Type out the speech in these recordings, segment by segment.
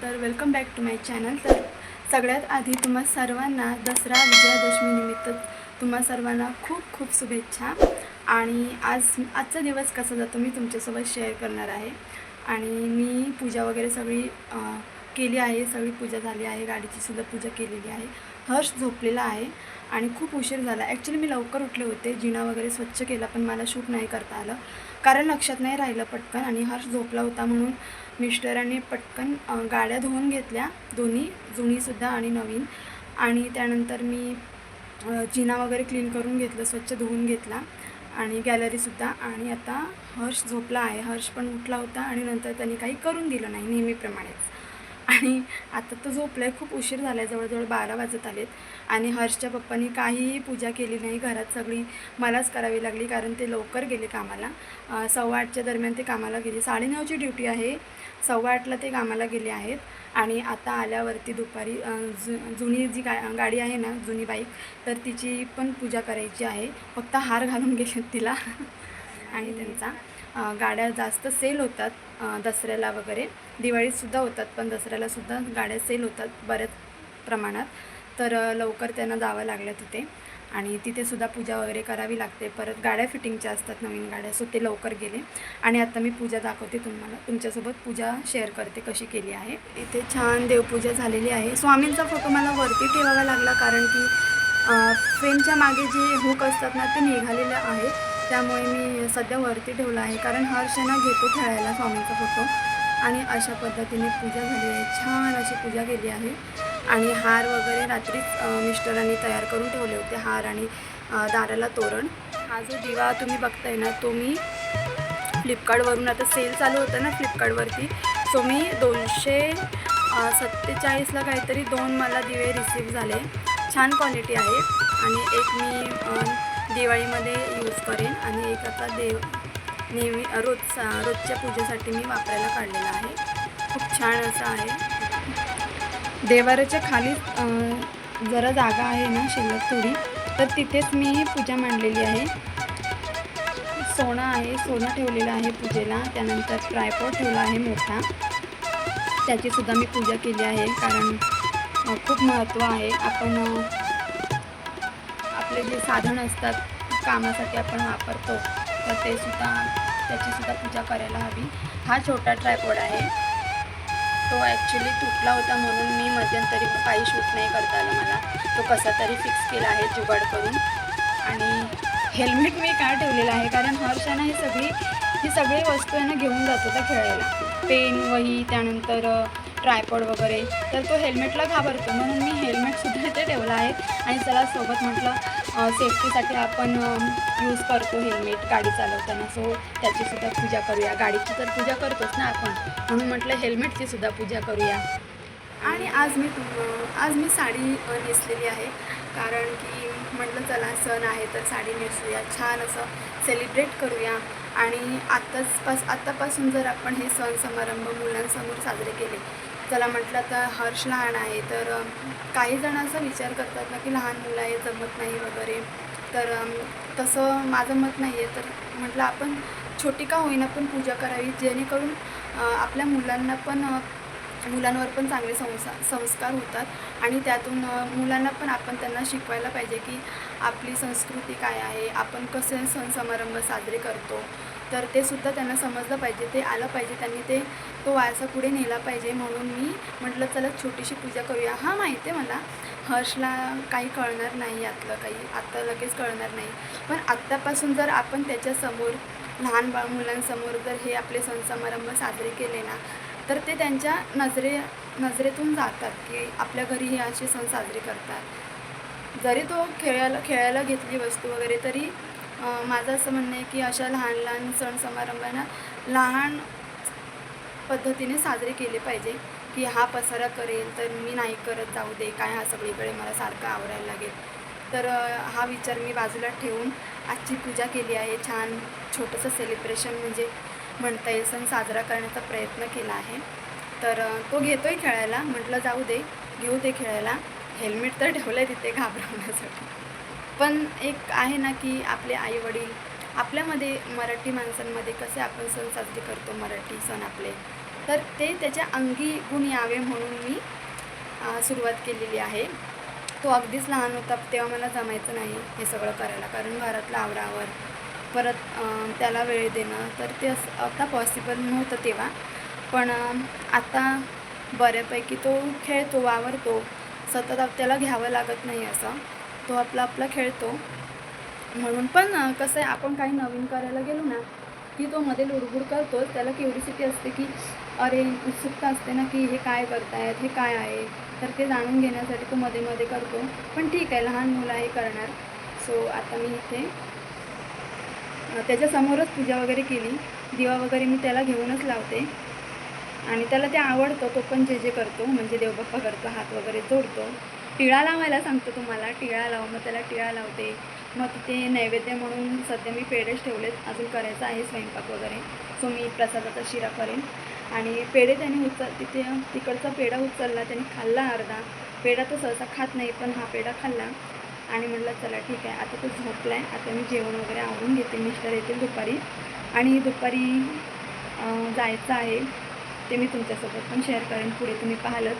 तर welcome back to my channel तर सगळ्यात आधी तुम्हा सर्वांना दसरा विजयादशमीनिमित्त तुम्हा सर्वांना खूप खूप शुभेच्छा. आणि आज आजचा दिवस कसा जातो मी तुमच्यासोबत शेअर करणार आहे. आणि मी पूजा वगैरे सगळी केली आहे सगळी पूजा झाली आहे गाडीचीसुद्धा पूजा केलेली आहे. हर्ष झोपलेला आहे आणि खूप उशीर झाला. ॲक्च्युली मी लवकर उठले होते जिना वगैरे स्वच्छ केला पण मला शूट नाही करता आलं. कारण लक्षात नाही राहिलं पटकन आणि हर्ष झोपला होता म्हणून मिस्टरांनी पटकन गाड्या धुवून घेतल्या. दोन्ही जुनीसुद्धा आणि नवीन. आणि त्यानंतर मी जिना वगैरे क्लीन करून घेतलं स्वच्छ धुवून घेतला. आणि गॅलरीसुद्धा आणि आता हर्ष झोपला आहे. हर्ष पण उठला होता आणि नंतर त्यांनी काही करून दिलं नाही नेहमीप्रमाणेच. आणि आता तो झोपला आहे खूप उशीर झाला आहे जवळजवळ बारा वाजत आलेत. आणि हर्षच्या पप्पांनी काहीही पूजा केली नाही. घरात सगळी मलाच करावी लागली कारण ते लवकर गेले कामाला. सव्वा आठच्या दरम्यान ते कामाला गेले. साडेनऊची ड्युटी आहे. सव्वा आठला ते कामाला गेले आहेत. आणि आता आल्यावरती दुपारी जु जुनी जी गा गाडी आहे ना जुनी बाईक तर तिची पण पूजा करायची आहे. फक्त हार घालून गेलेत तिला. आणि त्यांचा गाड्या जास्त सेल होतात दसऱ्याला वगैरे. दिवाळीतसुद्धा होतात पण दसऱ्यालासुद्धा गाड्या सेल होतात बऱ्याच प्रमाणात. तर लवकर त्यांना जावं लागलं तिथे. आणि तिथेसुद्धा पूजा वगैरे करावी लागते. परत गाड्या फिटिंगच्या असतात नवीन गाड्या सो ते लवकर गेले. आणि आता मी पूजा दाखवते तुम्हाला तुमच्यासोबत पूजा शेअर करते कशी केली आहे. इथे छान देवपूजा झालेली आहे. स्वामींचा फोटो मला वरती ठेवावा लागला कारण की फ्रेमच्या मागे जे हुक असतात ना ते निघालेले आहेत. त्यामुळे मी सध्या वरती ठेवलं आहे कारण हर्षना घेतो खेळायला स्वामींचा फोटो आणि अशा पद्धतीने पूजा झाली आहे. छान अशी पूजा केली आहे. आणि हार वगैरे रात्रीच मिस्टरांनी तयार करून ठेवले होते हार आणि दाराला तोरण. हा जो दिवा तुम्ही बघताय ना तो मी फ्लिपकार्टवरून आता सेल चालू होता ना फ्लिपकार्टवरती सो मी दोनशे सत्तेचाळीसला काहीतरी दोन मला दिवे रिसीव झाले. छान क्वालिटी आहे. आणि एक मी दिवाळीमध्ये यूज करेन आणि एक आता देव नेहमी रोज रोजच्या पूजेसाठी मी वापरायला काढलेला आहे. खूप छान असं आहे. देवाराच्या खाली जरा जागा आहे ना शिल्लक थोडी तर तिथेच मी पूजा मांडलेली आहे. सोनं आहे सोनं ठेवलेलं आहे पूजेला त्यानंतर ट्रायपॉड ठेवला आहे मोठा. त्याचीसुद्धा मी पूजा केली आहे कारण खूप महत्त्व आहे. आपण आपले जे साधन असतात कामासाठी आपण वापरतो तर ते सुद्धा त्याचीसुद्धा पूजा करायला हवी. हा छोटा ट्रायपॉड आहे. तो ॲक्च्युली तुटला होता म्हणून मी मध्यंतरी काही शूट नाही करता आलं मला. तो कसा तरी फिक्स केला आहे जुगाड करून. आणि हेल्मेट मी का ठेवलेलं आहे? कारण हर्षानं ही सगळी ही सगळी वस्तू आहे ना घेऊन जातो त्या खेळायला. पेन वही त्यानंतर ट्रायपॉड वगैरे तर तो हेल्मेटला घाबरतो. म्हणून मी हेल्मेटसुद्धा इथे ठेवला आहे. आणि चला सोबत म्हटलं सेफ्टीसाठी आपण यूज करतो हेल्मेट गाडी चालवताना. सो त्याचीसुद्धा पूजा करूया. गाडीची तर पूजा करतोच ना आपण. म्हणून म्हटलं हेल्मेटची सुद्धा पूजा करूया. आणि आज मी आज मी साडी नेसलेली आहे. कारण की म्हटलं चला सण आहे तर साडी नेसूया. छान असं सेलिब्रेट करूया. आणि आत्ताच पास आत्तापासून जर आपण हे सण समारंभ मुलांसमोर साजरे केले चला म्हटलं तर हर्ष लहान आहे तर काही जण असा विचार करतात ना की लहान मुलं आहे जमत नाही वगैरे. तर तसं माझं मत नाही आहे तर म्हटलं आपण छोटी का होईना पण पूजा करावी जेणेकरून आपल्या मुलांना पण मुलांवर पण चांगले संसा संस्कार होतात. आणि त्यातून मुलांना पण आपण त्यांना शिकवायला पाहिजे की आपली संस्कृती काय आहे आपण कसे सण समारंभ साजरे करतो. तर ते सुद्धा त्यांना समजलं पाहिजे ते आलं पाहिजे त्यांनी ते तो वारसा पुढे नेला पाहिजे म्हणून मी म्हटलं चला छोटीशी पूजा करूया. हां माहिती आहे मला. हर्षला काही कळणार नाही यातलं काही आत्ता लगेच कळणार नाही. पण आत्तापासून जर आपण त्याच्यासमोर लहान बाळ मुलांसमोर जर हे आपले सण समारंभ साजरे केले ना तर ते त्यांच्या नजरे नजरेतून जातात की आपल्या घरी हे असे सण साजरे करतात. जरी तो खेळायला खेळायला घेतली वस्तू वगैरे तरी माझं असं म्हणणं आहे की अशा लहान लहान सण समारंभांना लहान पद्धतीने साजरे केले पाहिजे की हा पसारा करेल तर मी नाही करत जाऊ दे काय हा सगळीकडे मला सारखं आवरायला लागेल. तर हा विचार मी बाजूला ठेवून आजची पूजा केली आहे. छान छोटंसं सेलिब्रेशन म्हणजे म्हणता येईल सण साजरा करण्याचा प्रयत्न केला आहे. तर तो घेतो आहे खेळायला. म्हटलं जाऊ दे घेऊ दे खेळायला. हेल्मेट तर ठेवलं आहे तिथे घाबरवण्यासाठी. पण एक आहे ना की आपले आईवडील आपल्यामध्ये मराठी माणसांमध्ये कसे आपण सण साजरे करतो मराठी सण आपले तर ते त्याच्या अंगी गुण यावे म्हणून मी सुरुवात केलेली आहे. तो अगदीच लहान होता तेव्हा मला जमायचं नाही हे सगळं करायला कारण घरातलं आवरावर परत त्याला वेळ देणं तर ते असं आता पॉसिबल नव्हतं तेव्हा. पण आता बऱ्यापैकी तो खेळतो वावरतो सतत त्याला घ्यावं लागत नाही असं. तो आपला आपला खेळतो. म्हणून पण कसं आहे आपण काही नवीन करायला गेलो ना की तो मध्ये लुडबुड करतो त्याला क्युरिसिटी असते की अरे उत्सुकता असते ना की हे काय करतायत हे काय आहे? तर ते जाणून घेण्यासाठी तो मध्ये मध्ये करतो. पण ठीक आहे लहान मुलं हे करणार. सो आता मी इथे त्याच्यासमोरच पूजा वगैरे केली. दिवा वगैरे मी त्याला घेऊनच लावते. आणि त्याला ते आवडतं तो पण जे जे करतो म्हणजे देवबाप्पा करतो हात वगैरे जोडतो. टिळा लावायला सांगतो तुम्हाला. टिळा लाव मग त्याला टिळा लावते. मग तिथे नैवेद्य म्हणून सध्या मी पेढेच ठेवलेत. अजून करायचं आहे स्वयंपाक वगैरे. सो मी प्रसादाचा शिरा करेन. आणि पेढे त्याने उचल तिथे तिकडचा पेढा उचलला त्याने खाल्ला अर्धा. पेढा तो सहसा खात नाही पण हा पेढा खाल्ला. आणि म्हटलं चला ठीक आहे. आता तो झोपला आहे आता मी जेवण वगैरे आवरून घेते. मिस्टर येतील दुपारी. आणि दुपारी जायचं आहे. ते मी तुमच्यासोबत पण शेअर करेन. पुढे तुम्ही पाहालच.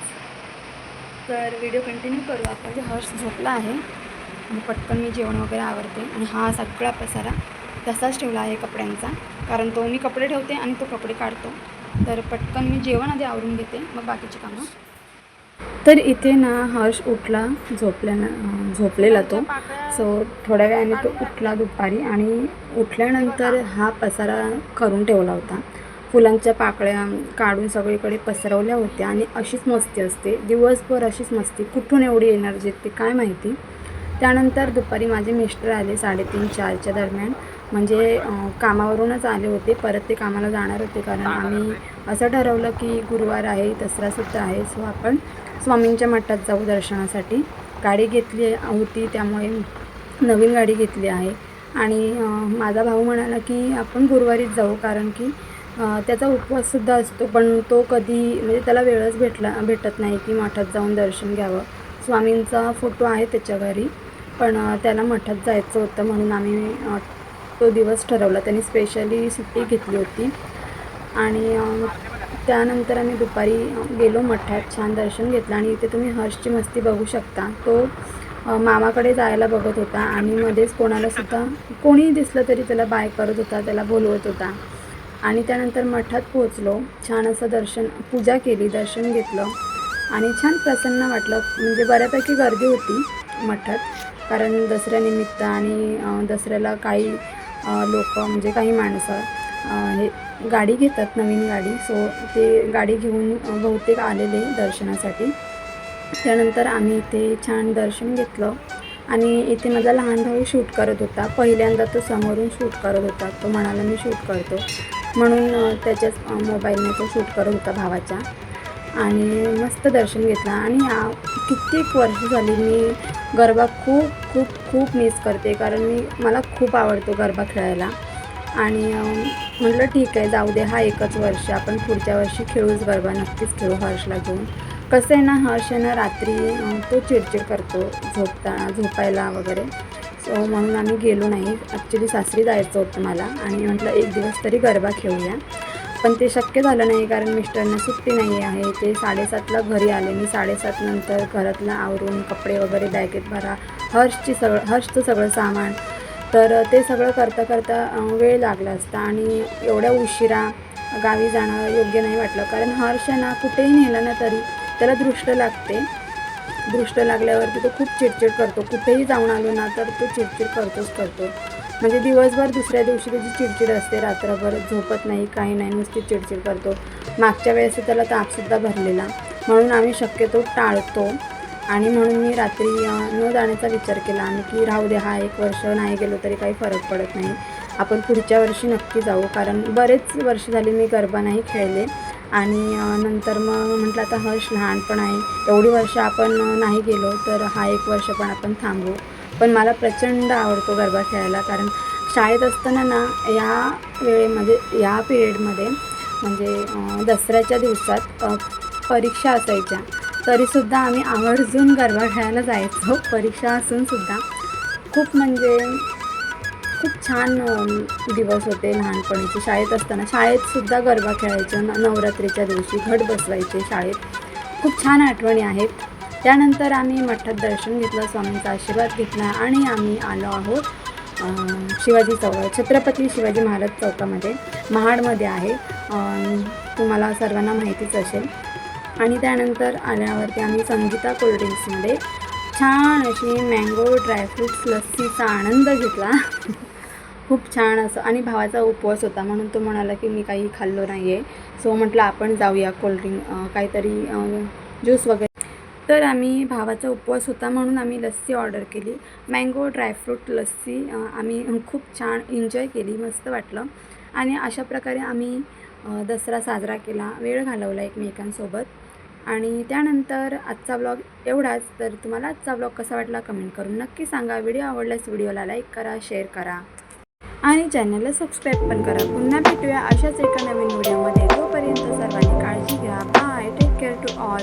तर व्हिडिओ कंटिन्यू करू. आपण जे हर्ष झोपला आहे आणि पटकन मी जेवण वगैरे आवडते आणि हा सगळा पसारा तसाच ठेवला आहे कपड्यांचा. कारण तो मी कपडे ठेवते आणि तो कपडे काढतो. तर पटकन मी जेवण आधी आवरून घेते मग बाकीची कामं. तर इथे ना हर्ष उठला झोपल्यानं झोपलेला तो. सो थोड्या वेळाने तो उठला दुपारी आणि उठल्यानंतर हा पसारा करून ठेवला होता. फुलांच्या पाकळ्या काढून सगळीकडे पसरवल्या होत्या आणि अशीच मस्ती असते. दिवसभर अशीच मस्ती. कुठून एवढी एनर्जी येते काय माहिती? त्यानंतर दुपारी माझे मिस्टर आले साडेतीन चारच्या दरम्यान. म्हणजे कामावरूनच आले होते. परत ते कामाला जाणार होते कारण आम्ही असं ठरवलं की गुरुवार आहे दसरासुद्धा आहे. सो आपण स्वामींच्या मठात जाऊ दर्शनासाठी. गाडी घेतली होती त्यामुळे नवीन गाडी घेतली आहे. आणि माझा भाऊ म्हणाला की आपण गुरुवारीच जाऊ कारण की त्याचा उपवाससुद्धा असतो पण तो कधी म्हणजे त्याला वेळच भेटला भेटत नाही की मठात जाऊन दर्शन घ्यावं. स्वामींचा फोटो आहे त्याच्या घरी पण त्याला मठात जायचं होतं म्हणून आम्ही तो दिवस ठरवला. त्यांनी स्पेशली सुट्टी घेतली होती. आणि त्यानंतर आम्ही दुपारी गेलो मठात छान दर्शन घेतलं. आणि इथे तुम्ही हर्षची मस्ती बघू शकता. तो मामाकडे जायला बघत होता. आणि मध्येच कोणालासुद्धा कोणीही दिसलं तरी त्याला बाय करत होता त्याला बोलवत होता. आणि त्यानंतर मठात पोहोचलो. छान असं दर्शन पूजा केली दर्शन घेतलं. आणि छान प्रसन्न वाटलं. म्हणजे बऱ्यापैकी गर्दी होती मठात. कारण दसऱ्यानिमित्त आणि दसऱ्याला काही लोक म्हणजे काही माणसं हे गाडी घेतात नवीन गाडी. सो ते गाडी घेऊन बहुतेक आलेले दर्शनासाठी. त्यानंतर आम्ही इथे छान दर्शन घेतलं. आणि इथे माझा लहान भाऊ शूट करत होता. पहिल्यांदा तो समोरून शूट करत होता. तो म्हणाला मी शूट करतो. म्हणून त्याच्याच मोबाईलने तो शूट करत होता भावाच्या आणि मस्त दर्शन घेतलं. आणि या कित्येक वर्ष झाली मी गरबा खूप खूप खूप मिस करते. कारण मी मला खूप आवडतो गरबा खेळायला. आणि म्हटलं ठीक आहे जाऊ दे हा एकच वर्ष. आपण पुढच्या वर्षी खेळूच गरबा नक्कीच खेळू हर्षला घेऊन. कसं आहे ना हर्ष आहे ना रात्री तो चिडचिड करतो झोपता झोपायला वगैरे. सो म्हणून आम्ही गेलो नाही. ॲक्च्युली सासरी जायचं होतं मला आणि म्हटलं एक दिवस तरी गरबा खेळूया. पण ते शक्य झालं नाही कारण मिस्टरना सुट्टी नाही आहे. ते साडेसातला घरी आले. मी साडेसात नंतर घरातलं आवरून कपडे वगैरे बॅगेत भरा हर्षची सगळं हर्षचं सगळं सामान. तर ते सगळं करता करता वेळ लागला असता आणि एवढ्या उशिरा गावी जाणं योग्य नाही वाटलं. कारण हर्ष आहे ना कुठेही नेलं ना तरी त्याला दृष्ट लागते. दृष्ट लागल्यावरती तो खूप चिडचिड करतो. कुठेही जाऊन आलो ना तर तो चिडचिड करतोच करतो. म्हणजे दिवसभर दुसऱ्या दिवशी त्याची चिडचिड असते. रात्रभर झोपत नाही काही नाही नुसती चिडचिड करतो. मागच्या वेळेस त्याला तापसुद्धा भरलेला. म्हणून आम्ही शक्यतो टाळतो. आणि म्हणून मी रात्री न जाण्याचा विचार केला. आम्ही की राहू दे हा एक वर्ष नाही गेलो तरी काही फरक पडत नाही. आपण पुढच्या वर्षी नक्की जाऊ. कारण बरेच वर्ष झाली मी गरबा नाही खेळले. आणि नंतर मग म्हटलं आता हर्ष लहान पण आहे. एवढी वर्ष आपण नाही गेलो तर हा एक वर्ष पण आपण थांबू. पण मला प्रचंड आवडतो गरबा खेळायला कारण शाळेत असताना ना या वेळेमध्ये या पिरियडमध्ये म्हणजे दसऱ्याच्या दिवसात परीक्षा असायच्या. तरीसुद्धा आम्ही आवर्जून गरबा खेळायला जायचो. परीक्षा असूनसुद्धा खूप म्हणजे खूप छान दिवस होते लहानपणीचे. शाळेत असताना शाळेतसुद्धा गरबा खेळायचो. नवरात्रीच्या दिवशी घट बसवायचे शाळेत. खूप छान आठवणी आहेत. त्यानंतर आम्ही मठात दर्शन घेतलं स्वामींचा आशीर्वाद घेतला आणि आम्ही आलो आहोत शिवाजी चौक छत्रपती शिवाजी महाराज चौकामध्ये महाडमध्ये आहे. तुम्हाला सर्वांना माहितीच असेल. आणि त्यानंतर आल्यावरती आम्ही संगीता कोल्ड्रिंक्समध्ये छान अशी मँगो ड्रायफ्रूट्स लस्सीचा आनंद घेतला. खूप छान असं आणि भावाचा उपवास होता म्हणून तो म्हणाला की मी काही खाल्लो नाही आहे सो म्हटलं आपण जाऊया कोल्ड्रिंक काहीतरी ज्यूस वगैरे. तर आम्ही भावाचा उपवास होता म्हणून आम्ही लस्सी ऑर्डर केली. मँगो ड्रायफ्रूट लस्सी आम्ही खूप छान एन्जॉय केली मस्त वाटलं. आणि अशा प्रकारे आम्ही दसरा साजरा केला वेळ घालवला एकमेकांसोबत. आणि त्यानंतर आजचा ब्लॉग एवढाच. तर तुम्हाला आजचा ब्लॉग कसा वाटला कमेंट करून नक्की सांगा. व्हिडिओ आवडल्यास व्हिडिओला लाईक करा शेअर करा. आणि चॅनलला सबस्क्राईब पण करा. पुन्हा भेटूया अशाच एका नवीन व्हिडिओमध्ये. तोपर्यंत सर्वांनी काळजी घ्या. Bye. Take care to all